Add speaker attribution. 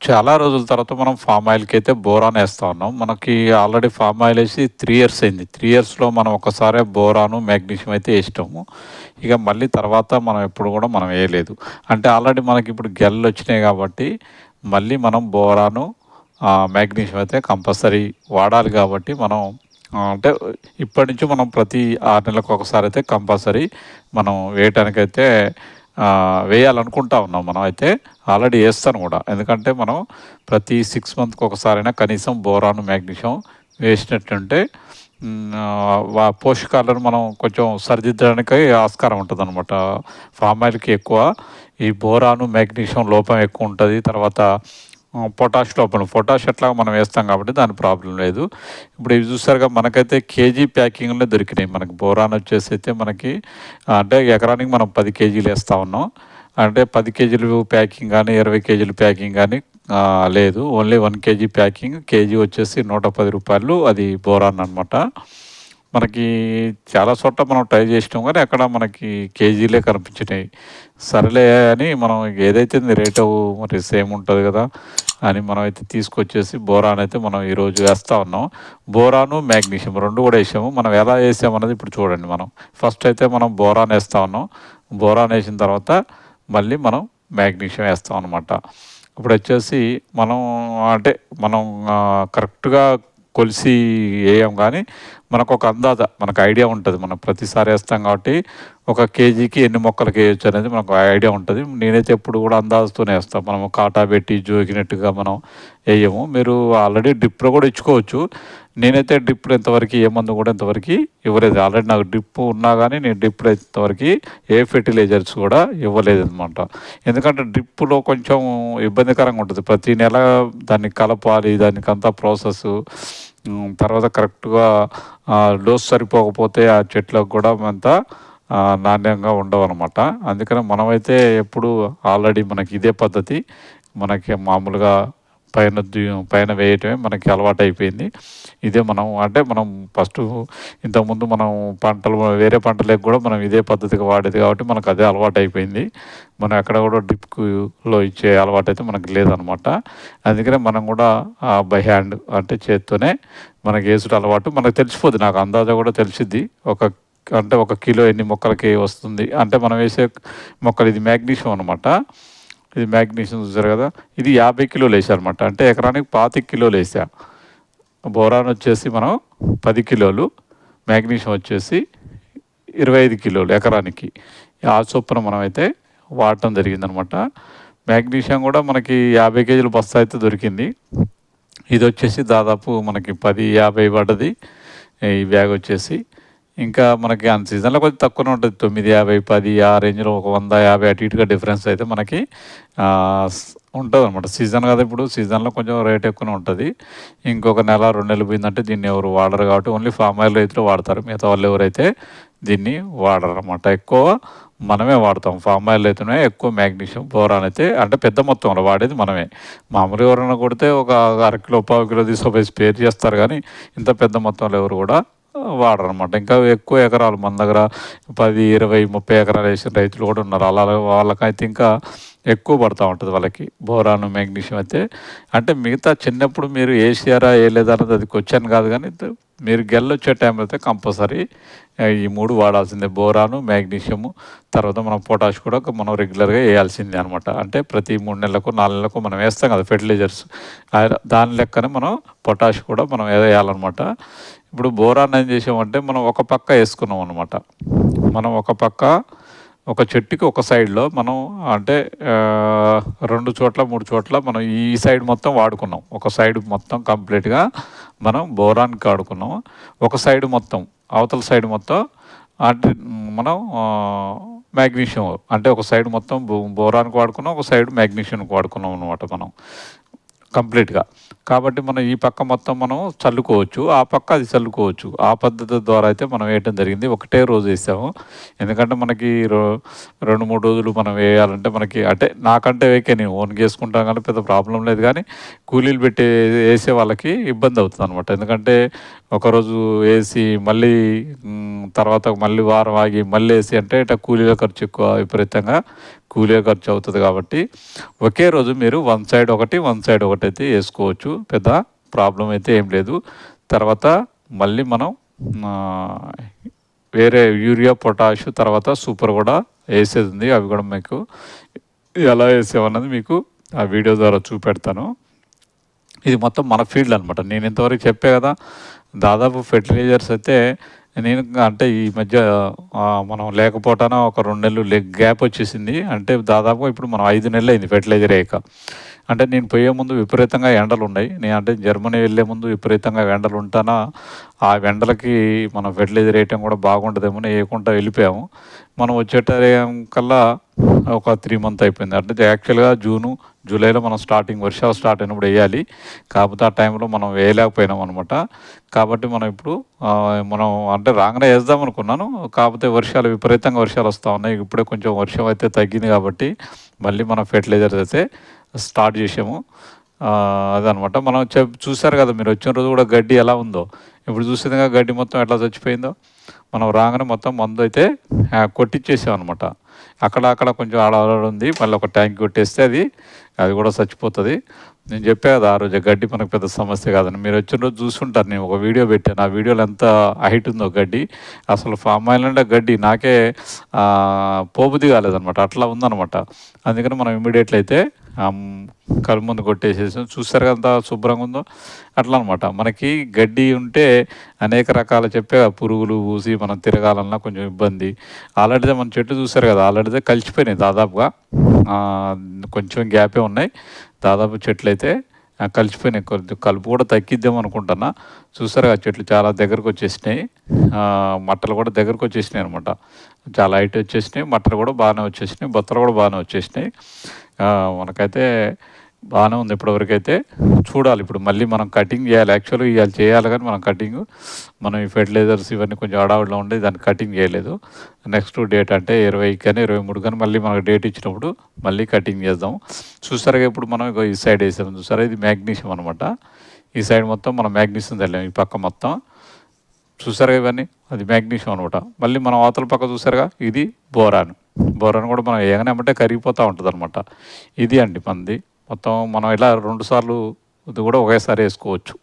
Speaker 1: చాలా రోజుల తర్వాత మనం ఫామ్ ఆయిల్‌కి అయితే బోరాన్ వేస్తా ఉన్నాం. మనకి ఆల్రెడీ ఫామ్ ఆయిల్ వేసి త్రీ ఇయర్స్ అయింది. త్రీ ఇయర్స్‌లో మనం ఒకసారే బోరాను, మ్యాగ్నీషియం అయితే వేసినాము ఇక మళ్ళీ తర్వాత మనం ఎప్పుడు కూడా మనం వేయలేదు అంటే ఆల్రెడీ మనకి ఇప్పుడు గెల్లు వచ్చినాయి కాబట్టి, మళ్ళీ మనం బోరాను, మ్యాగ్నీషియం అయితే కంపల్సరీ వాడాలి కాబట్టి మనం అంటే ఇప్పటి నుంచి మనం ప్రతి ఆరు నెలలకు ఒకసారి అయితే కంపల్సరీ మనం వేయటానికైతే వేయాలనుకుంటా ఉన్నాం. మనం అయితే ఆల్రెడీ వేస్తాను కూడా. ఎందుకంటే మనం ప్రతి సిక్స్ మంత్‌కి ఒకసారైనా కనీసం బోరాను, మ్యాగ్నీషియం వేసినట్టుంటే హ్మ్, పోషకాలను మనం కొంచెం సరిదిద్దడానికి ఆస్కారం ఉంటదనమాట. ఫామ్ ఆయిల్‌కి ఎక్కువ ఈ బోరాను, మ్యాగ్నీషియం లోపం ఎక్కువ ఉంటుంది తర్వాత పొటాష్ లోపల పొటాష్ ఎట్లా మనం వేస్తాం కాబట్టి దాని ప్రాబ్లం లేదు. ఇప్పుడు ఇవి చూసారుగా మనకైతే కేజీ ప్యాకింగ్‌లో దొరికినాయి. మనకి బోరాన్ వచ్చేసి అయితే మనకి అంటే ఎకరానికి మనం పది కేజీలు వేస్తూ ఉన్నాం. అంటే పది కేజీలు ప్యాకింగ్ కానీ ఇరవై కేజీలు ప్యాకింగ్ కానీ లేదు. Only one KG packing. KG వచ్చేసి నూట పది రూపాయలు అది బోరాన్ అనమాట. మనకి చాలా చోట్ల మనం ట్రై చేసినాం కానీ ఎక్కడ మనకి కేజీలే కనిపించినాయి. సరేలే అని మనం ఏదైతే రేటు మరి సేమ్ ఉంటుంది కదా! అని మనం అయితే తీసుకొచ్చేసి బోరాన్ అయితే మనం ఈరోజు వేస్తా ఉన్నాం. బోరాను, మ్యాగ్నీషియం రెండు కూడా వేసాము మనం ఎలా ఏసామన్నది ఇప్పుడు చూడండి మనం. ఫస్ట్ అయితే మనం బోరాన్ వేస్తూ ఉన్నాం. బోరాన్ వేసిన తర్వాత మళ్ళీ మనం మ్యాగ్నీషియం వేస్తాం అనమాట. ఇప్పుడు వచ్చేసి మనం అంటే మనం కరెక్ట్‌గా కొలిసి ఏయం మనకు మనకొక అందాజ మనకు ఐడియా ఉంటుంది మనం ప్రతిసారి వేస్తాం కాబట్టి, ఒక కేజీకి ఎన్ని మొక్కలకేయొచ్చు అనేది మనకు ఐడియా ఉంటుంది నేనైతే ఎప్పుడు కూడా అందాజతోనే వేస్తాం మనం కాటా పెట్టి జోకినట్టుగా మనం వేయము మీరు ఆల్రెడీ డిప్లో కూడా ఇచ్చుకోవచ్చు. నేనైతే డ్రిప్‌లో ఇంతవరకు ఏ మందు కూడా ఇంతవరకు ఇవ్వలేదు. ఆల్రెడీ నాకు డిప్ ఉన్నా కానీ నేను డిప్లో ఇంతవరకు ఏ ఫెర్టిలైజర్స్ కూడా ఇవ్వలేదనమాట. ఎందుకంటే డిప్లో కొంచెం ఇబ్బందికరంగా ఉంటుంది ప్రతి నెల దాన్ని కలపాలి. దానికంతా ప్రాసెస్ తర్వాత కరెక్ట్‌గా డోస్ సరిపోకపోతే ఆ చెట్లకు కూడా అంతా నాణ్యంగా ఉండవనమాట. అందుకని మనమైతే ఎప్పుడు ఆల్రెడీ మనకి ఇదే పద్ధతి. మనకి మామూలుగా పైన పైన వేయటమే మనకి అలవాటు అయిపోయింది ఇదే మనం అంటే మనం ఫస్ట్ ఇంతకుముందు మనం పంటలు వేరే పంటలకు కూడా మనం ఇదే పద్ధతిగా వాడేది కాబట్టి మనకు అదే అలవాటు అయిపోయింది మనం ఎక్కడ కూడా డ్రిప్‌లో ఇచ్చే అలవాటైతే మనకు లేదనమాట. అందుకనే మనం కూడా బై హ్యాండ్ అంటే చేత్తోనే మనకి వేసుడు అలవాటు. మనకు తెలిసిపోద్ది. నాకు అందాజా కూడా తెలిసిద్ది. ఒక అంటే ఒక కిలో ఎన్ని మొక్కలకి వస్తుంది. అంటే మనం వేసే మొక్కలు ఇది మ్యాగ్నీషియం అనమాట. ఇది మ్యాగ్నీషియం చూసారు కదా! ఇది 50 కిలోలు వేసారనమాట అంటే ఎకరానికి 25 కిలోలు వేసా బోరాన్ వచ్చేసి మనం పది కిలోలు. మ్యాగ్నీషియం వచ్చేసి 25 కిలోలు ఎకరానికి. ఆ చొప్పున మనమైతే వాడటం జరిగిందనమాట. మ్యాగ్నీషియం కూడా మనకి 50 కేజీల బస్తా అయితే దొరికింది. ఇది వచ్చేసి దాదాపు మనకి పది యాభై పడ్డది. ఈ బ్యాగ్ వచ్చేసి. ఇంకా మనకి అన్ సీజన్‌లో కొద్దిగా తక్కువనే ఉంటుంది తొమ్మిది యాభై పది ఆ రేంజ్‌లో ఒక వంద యాభై అటు ఇటుగా డిఫరెన్స్ అయితే మనకి ఉంటుంది అనమాట సీజన్ కదా! ఇప్పుడు సీజన్‌లో కొంచెం రేట్ ఎక్కువనే ఉంటుంది ఇంకొక నెల, రెండు నెలలు పోయిందంటే దీన్ని ఎవరు వాడరు కాబట్టి ఓన్లీ ఫామ్ ఆయిల్ రైతులు వాడతారు. మిగతా వాళ్ళు ఎవరైతే దీన్ని వాడరు అనమాట ఎక్కువ మనమే వాడతాం. ఫామ్ ఆయిల్ అయితేనే ఎక్కువ మ్యాగ్నీషియం బోరాన్ అయితే అంటే పెద్ద మొత్తంలో వాడేది మనమే. మామూలు ఎవరైనా కొడితే ఒక అర కిలో, పావు కిలో తీసుకుపోయి స్పేర్ చేస్తారు కానీ ఇంత పెద్ద మొత్తంలో ఎవరు కూడా వాడరనమాట. ఇంకా ఎక్కువ ఎకరాలు మన దగ్గర 10, 20, 30 ఎకరాలు వేసిన రైతులు కూడా ఉన్నారు. అలా వాళ్ళకైతే ఇంకా ఎక్కువ పడతా ఉంటుంది వాళ్ళకి. బోరాను, మెగ్నీషియం అయితే. అంటే మిగతా చిన్నప్పుడు మీరు వేసారా వేయలేదా అన్నది అది క్వశ్చన్ కాదు కానీ మీరు గెల్లొచ్చే టైంలో అయితే కంపల్సరీ ఈ మూడు వాడాల్సిందే. బోరాను, మ్యాగ్నీషియం తర్వాత మనం పొటాష్ కూడా మనం రెగ్యులర్‌గా వేయాల్సిందే అనమాట. అంటే ప్రతి మూడు నెలలకు, నాలుగు నెలలకు మనం వేస్తాం కదా! ఫెర్టిలైజర్స్. దాని లెక్కనే మనం పొటాష్ కూడా మనం వేయాలన్నమాట ఇప్పుడు బోరాన్ ఏం చేసామంటే మనం ఒక పక్క వేసుకున్నాం అనమాట. మనం ఒక పక్క ఒక చెట్టుకి ఒక సైడ్‌లో మనం అంటే రెండు చోట్ల, మూడు చోట్ల మనం ఈ సైడ్ మొత్తం వాడుకున్నాం. ఒక సైడ్ మొత్తం కంప్లీట్‌గా మనం బోరాన్‌కి వాడుకున్నాం. ఒక సైడ్ మొత్తం అవతల సైడ్ మొత్తం అంటే మనం మ్యాగ్నీషియం అంటే ఒక సైడ్ మొత్తం బో బోరాన్‌కి వాడుకున్నాం. ఒక సైడ్ మ్యాగ్నీషియంకి వాడుకున్నాం అనమాట మనం. కంప్లీట్‌గా. కాబట్టి మనం ఈ పక్క మొత్తం మనం చల్లుకోవచ్చు. ఆ పక్క అది చల్లుకోవచ్చు. ఆ పద్ధతి ద్వారా అయితే మనం వేయటం జరిగింది. ఒకటే రోజు వేసాము ఎందుకంటే మనకి రెండు మూడు రోజులు మనం వేయాలంటే మనకి అంటే నాకంటే వేకే నేను ఓన్‌గా చేసుకుంటాం కానీ పెద్ద ప్రాబ్లం లేదు కానీ కూలీలు పెట్టి వేసే వాళ్ళకి ఇబ్బంది అవుతదనమాట. ఎందుకంటే ఒకరోజు వేసి మళ్ళీ తర్వాత మళ్ళీ వారం ఆగి మళ్ళీ వేసి అంటే ఇట్లా కూలీల ఖర్చు ఎక్కువ విపరీతంగా కూలీల ఖర్చు అవుతుంది కాబట్టి ఒకే రోజు మీరు వన్ సైడ్ ఒకటి వన్ సైడ్ ఒకటి అయితే వేసుకోవచ్చు. పెద్ద ప్రాబ్లం అయితే ఏం లేదు. తర్వాత మళ్ళీ మనం వేరే యూరియా పొటాష్ తర్వాత సూపర్ కూడా వేసేది ఉంది. అవి కూడా మీకు ఎలా వేసామన్నది మీకు ఆ వీడియో ద్వారా చూపెడతాను. ఇది మొత్తం మన ఫీల్డ్ అనమాట నేను ఇంతవరకు చెప్పే కదా దాదాపు ఫెర్టిలైజర్స్ అయితే నేను అంటే ఈ మధ్య మనం లేకపోవటాన ఒక రెండు నెలలు లెగ్ గ్యాప్ వచ్చేసింది. అంటే దాదాపు ఇప్పుడు మనం ఐదు నెలలు అయింది ఫెర్టిలైజర్ వేయక. అంటే నేను పోయే ముందు విపరీతంగా ఎండలు ఉన్నాయి. నేను అంటే జర్మనీ వెళ్ళే ముందు విపరీతంగా ఎండలు ఉంటానా ఆ ఎండలకి మనం ఫెర్టిలైజర్ వేయటం కూడా బాగుంటుందేమో వేయకుండా వెళ్ళిపోయాము. మనం వచ్చేటం కల్లా ఒక త్రీ మంత్ అయిపోయింది. అంటే యాక్చువల్గా జూను జూలైలో మనం స్టార్టింగ్ వర్షాలు స్టార్ట్ అయినప్పుడు వేయాలి. కాకపోతే ఆ టైంలో మనం వేయలేకపోయినాం అనమాట కాబట్టి మనం ఇప్పుడు మనం అంటే రాగానే వేద్దాం అనుకున్నాను. కాకపోతే వర్షాలు విపరీతంగా వర్షాలు వస్తూ ఉన్నాయి. ఇప్పుడే కొంచెం వర్షం అయితే తగ్గింది కాబట్టి మళ్ళీ మనం ఫెర్టిలైజర్స్ అయితే స్టార్ట్ చేసాము. అదనమాట. మనం చెప్ చూసారు కదా మీరు వచ్చిన రోజు కూడా గడ్డి ఎలా ఉందో. ఇప్పుడు చూసేదిగా గడ్డి మొత్తం ఎట్లా చచ్చిపోయిందో. మనం రాగానే మొత్తం మందు అయితే ఆ, కొట్టించేసాం అనమాట అక్కడ అక్కడ కొంచెం ఆడ ఆడ ఉంది. మళ్ళీ ఒక ట్యాంక్ కొట్టేస్తే అది అది కూడా చచ్చిపోతుంది. నేను చెప్పా కదా ఆ రోజు గడ్డి మనకు పెద్ద సమస్య కాదని. మీరు వచ్చిన రోజు చూసుంటారు. నేను ఒక వీడియో పెట్టాను. ఆ వీడియోలో ఎంత హైట్ ఉందో గడ్డి. అసలు ఫామ్ ఆయిల్ అంటే గడ్డి నాకే పోపు పోబుది కాలేదనమాట అట్లా ఉందనమాట అందుకని మనం ఇమీడియట్లీ అయితే కళ్ళు ముందు కొట్టేసేసి. చూస్తారు కదా శుభ్రంగా ఉందో? అట్లా అనమాట మనకి గడ్డి ఉంటే అనేక రకాల చెప్పే పురుగులు పూసి మనం తిరగాలన్నా కొంచెం ఇబ్బంది. ఆల్రెడీదే మన చెట్టు చూస్తారు కదా ఆల్రెడీదే కలిసిపోయినాయి దాదాపుగా. కొంచెం గ్యాపే ఉన్నాయి. దాదాపు చెట్లు అయితే కలిసిపోయినాయి. కొద్ది కలుపు కూడా తగ్గిద్దాం అనుకుంటున్నా. చూసారు కదా చెట్లు చాలా దగ్గరకు వచ్చేసినాయి. మట్టలు కూడా దగ్గరకు వచ్చేసినాయి అనమాట చాలా హైట్ వచ్చేసినాయి. మట్టలు కూడా బాగానే వచ్చేసినాయి. బొత్తలు కూడా బాగానే వచ్చేసినాయి. మనకైతే బాగానే ఉంది ఇప్పటివరకు అయితే చూడాలి ఇప్పుడు మళ్ళీ మనం కటింగ్ చేయాలి. యాక్చువల్గా ఇవాళ చేయాలి కానీ మనం కటింగ్. మనం ఈ ఫెర్టిలైజర్స్ ఇవన్నీ కొంచెం అడావుడిలో ఉండి దాన్ని కటింగ్ చేయలేదు. నెక్స్ట్ డేట్ అంటే ఇరవై కానీ ఇరవై మూడు కానీ మళ్ళీ మనకు డేట్ ఇచ్చినప్పుడు మళ్ళీ కటింగ్ చేద్దాం. చూసారుగా ఇప్పుడు మనం ఈ సైడ్ వేసాము చూసారా? ఇది మ్యాగ్నీషియం అనమాట ఈ సైడ్ మొత్తం మనం మ్యాగ్నీషియం తెల్లాం ఈ పక్క మొత్తం చూసారుగా ఇవన్నీ? అది మ్యాగ్నీషియం అనమాట మళ్ళీ మనం అవతల పక్క చూసారుగా? ఇది బోరాను. బొర్రను కూడా మనం ఏగానే ఏమంటే కరిగిపోతూ ఉంటుంది అనమాట ఇది అండి పంది. మొత్తం మనం ఇలా రెండుసార్లు ఇది కూడా ఒకేసారి వేసుకోవచ్చు.